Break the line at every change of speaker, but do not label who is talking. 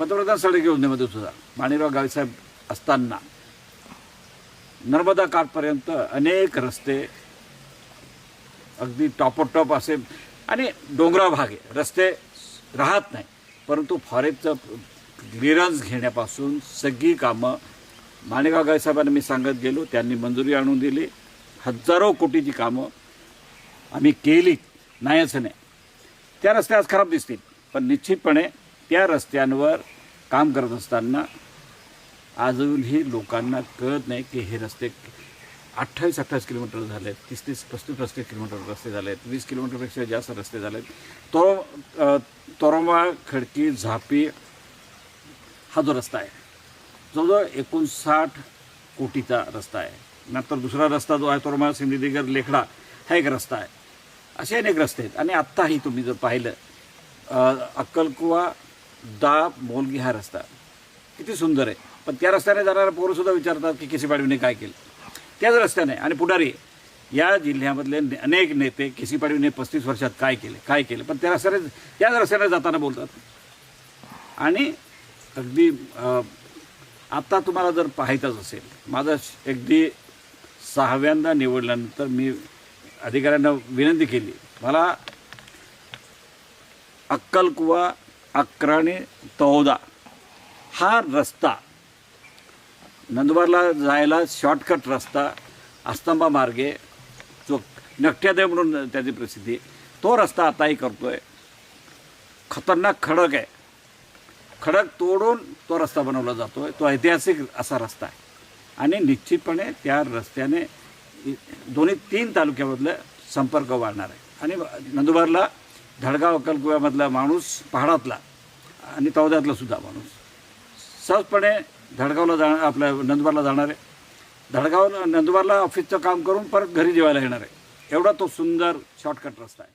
पंतप्रधान सडक योजनेमध्ये सुद्धा माणिकराव गावीसाहेब असताना नर्मदा काठपर्यंत अनेक रस्ते अगदी टॉपोटॉप असे आणि डोंगराळ भाग आहे रस्ते राहत नाही. परंतु फॉरेस्टचं क्लिअरन्स घेण्यापासून सगळी कामं माणिकराव गायसाहेबांना मी सांगत गेलो. त्यांनी मंजुरी आणून दिली. हजारो कोटीची कामं आम्ही केली नाही असं नाही. त्या रस्ते आज खराब दिसतील. पण निश्चितपणे त्या रस्त्यांवर काम करत असताना अजूनही लोकांना कळत नाही की हे रस्ते अठ्ठावीस अठ्ठावीस किलोमीटर झाले आहेत तीस तीस पस्तीस पस्तीस किलोमीटर रस्ते झाले आहेत वीस किलोमीटरपेक्षा जास्त रस्ते झाले आहेत तो अ, खडकी झापी हा जो रस्ता आहे जवळजवळ एकोणसाठ कोटीचा रस्ता आहे. नंतर दुसरा रस्ता जो आहे तोरमा सिंधीदिगर लेखडा हा एक रस्ता आहे. असे अनेक रस्ते आहेत. आणि आत्ताही तुम्ही जर पाहिलं अक्कलकुवा दा मोलगी हा रस्ता. किती सुंदर आहे. पण त्या रस्त्याने जाणारे पोरंसुद्धा विचारतात की केसी पाडवीने काय केलं. त्याच रस्त्याने आणि पुढारी या जिल्ह्यामधले अनेक नेते केसी पाडवीने पस्तीस वर्षात काय केले काय केले. पण त्या रस्त्याने त्याच रस्त्याने जाताना बोलतात. आणि अगदी आत्ता तुम्हाला जर पाहायचंच असेल माझं अगदी सहाव्यांदा निवडल्यानंतर मी अधिकाऱ्यांना विनंती केली. मला अक्कलकुवा अक्राणी तौदा हा रस्ता नंदुरबारला जायला शॉर्टकट रस्ता अस्तंबा मार्गे जो नकट्यादेव म्हणून त्याची प्रसिद्धी तो रस्ता आताही करतो आहे खतरनाक खडक आहे. खडक तोडून तो रस्ता बनवला जातो आहे तो ऐतिहासिक असा रस्ता आहे. आणि निश्चितपणे त्या रस्त्याने दोन्ही तीन तालुक्यामधलं संपर्क वाढणार आहे. आणि नंदुरबारला धडगाव अक्कलकुव्यामधला माणूस पहाडातला आणि तौद्यातला सुद्धा माणूस. सहजपणे धडगावला जाणार आपल्या नंदुरबारला जाणार आहे. धडगाव नंदुरबारला ऑफिसचं काम करून परत घरी जेवायला येणार आहे. एवढा तो सुंदर शॉर्टकट रस्ता आहे.